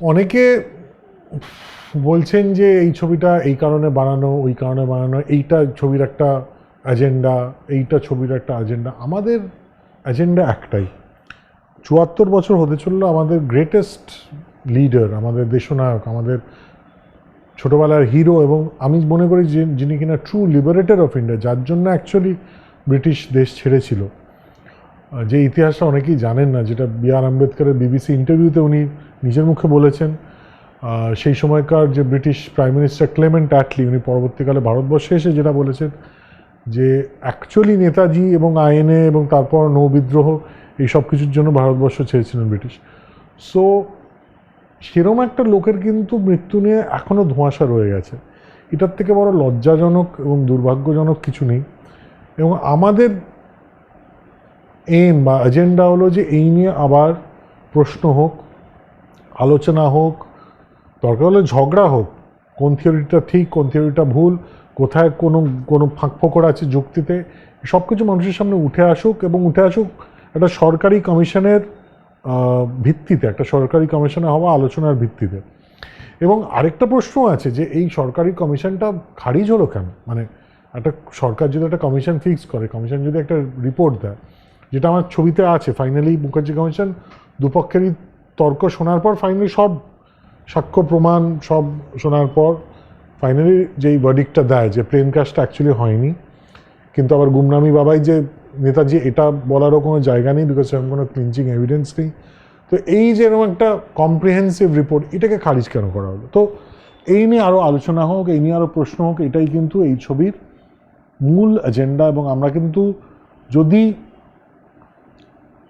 অনেকে বলছেন যে এই ছবিটা এই কারণে বানানো, ওই কারণে বানানো, এইটা ছবির একটা এজেন্ডা এইটা ছবির একটা এজেন্ডা আমাদের এজেন্ডা একটাই। চুয়াত্তর বছর হতে চলল আমাদের গ্রেটেস্ট লিডার আমাদের দেশনায়ক, আমাদের ছোটোবেলার হিরো এবং আমি মনে করি যে যিনি কিনা ট্রু লিবারেটর অফ ইন্ডিয়া যার জন্য অ্যাকচুয়ালি ব্রিটিশ দেশ ছেড়েছিল। যে ইতিহাসটা অনেকেই জানেন না, যেটা বি আর আম্বেদকরের বিবিসি ইন্টারভিউতে উনি নিজের মুখে বলেছেন সেই সময়কার যে British prime minister Clement Attlee উনি পরবর্তীকালে ভারতবর্ষে এসে যেটা বলেছেন যে অ্যাকচুয়ালি নেতাজি এবং আইএনএ এবং তারপর নৌবিদ্রোহ এই সব কিছুর জন্য ভারতবর্ষ ছেড়েছিলেন ব্রিটিশ। সো সেরম একটা লোকের কিন্তু মৃত্যু নিয়ে এখনও ধোঁয়াশা রয়ে গেছে। এটার থেকে বড় লজ্জাজনক এবং দুর্ভাগ্যজনক কিছু নেই। এবং আমাদের এম বা এজেন্ডা হলো যে এই নিয়ে আবার প্রশ্ন হোক, আলোচনা হোক, দরকার হলে ঝগড়া হোক, কোন থিওরিটা ঠিক, কোন থিওরিটা ভুল, কোথায় কোনো কোনো ফাঁক ফোকর আছে যুক্তিতে সব কিছু মানুষের সামনে উঠে আসুক এবং উঠে আসুক একটা সরকারি কমিশনের ভিত্তিতে, একটা সরকারি কমিশনে হওয়া আলোচনার ভিত্তিতে। এবং আরেকটা প্রশ্ন আছে যে এই সরকারি কমিশনটা খারিজ হলো কেন? মানে একটা সরকার যদি একটা কমিশন ফিক্স করে, কমিশন যদি একটা রিপোর্ট দেয় যেটা আমার ছবিতে আছে ফাইনালি মুখার্জি কমিশন দুপক্ষেরই তর্ক শোনার পর ফাইনালি সব সাক্ষ্য প্রমাণ সব শোনার পর ফাইনালি যেই ভার্ডিকটা দেয়, যে প্লেন কাজটা অ্যাকচুয়ালি হয়নি, কিন্তু আবার গুমনামি বাবাই যে নেতাজি, এটা বলারও কোনো জায়গা নেই বিকজ সেরকম কোনো ক্লিনচিং এভিডেন্স নেই। তো এই যে এরকম একটা কম্প্রিহেন্সিভ রিপোর্ট এটাকে খারিজ কেন করা হলো? তো এই নিয়ে আরও আলোচনা হোক, এই নিয়ে আরও প্রশ্ন হোক, এটাই কিন্তু এই ছবির মূল এজেন্ডা এবং আমরা কিন্তু যদি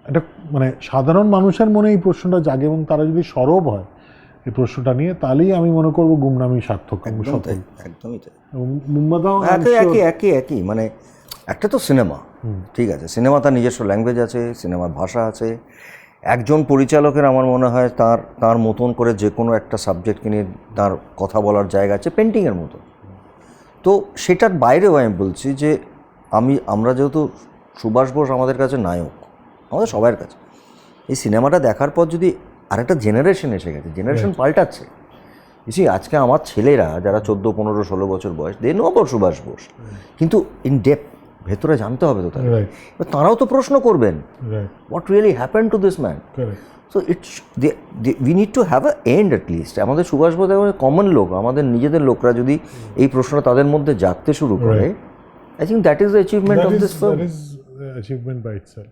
একটা মানে সাধারণ মানুষের মনে এই প্রশ্নটা জাগে এবং তারা যদি সরব হয় এই প্রশ্নটা নিয়ে তাহলেই আমি মনে করব গুমনামি সার্থক একদমই তাই একই একই একই একই মানে একটা তো সিনেমা ঠিক আছে সিনেমা তার নিজস্ব ল্যাঙ্গুয়েজ আছে সিনেমার ভাষা আছে। একজন পরিচালকের আমার মনে হয় তার তার মতন করে যে কোনো একটা সাবজেক্টকে নিয়ে তার কথা বলার জায়গা আছে পেন্টিংয়ের মতো তো সেটার বাইরেও আমি বলছি যে আমি আমরা যেহেতু সুভাষ বোস আমাদের কাছে নায়ক আমাদের সবার কাছে। এই সিনেমাটা দেখার পর যদি আরেকটা জেনারেশন এসে গেছে জেনারেশন পাল্টাচ্ছে। বুঝছি আজকে আমার ছেলেরা যারা চোদ্দ পনেরো ষোলো বছর বয়স দে নো সুভাষ বোস। কিন্তু ইন ডেপ ভেতরে জানতে হবে তো তাদের। তারাও তো প্রশ্ন করবেন what really happen to this man so it's we need to have a end at least আমাদের সুভাষ বোস কমন লোক আমাদের নিজেদের লোকরা যদি এই প্রশ্নটা তাদের মধ্যে জাগতে শুরু করে I think that is the achievement of this film achievement by itself.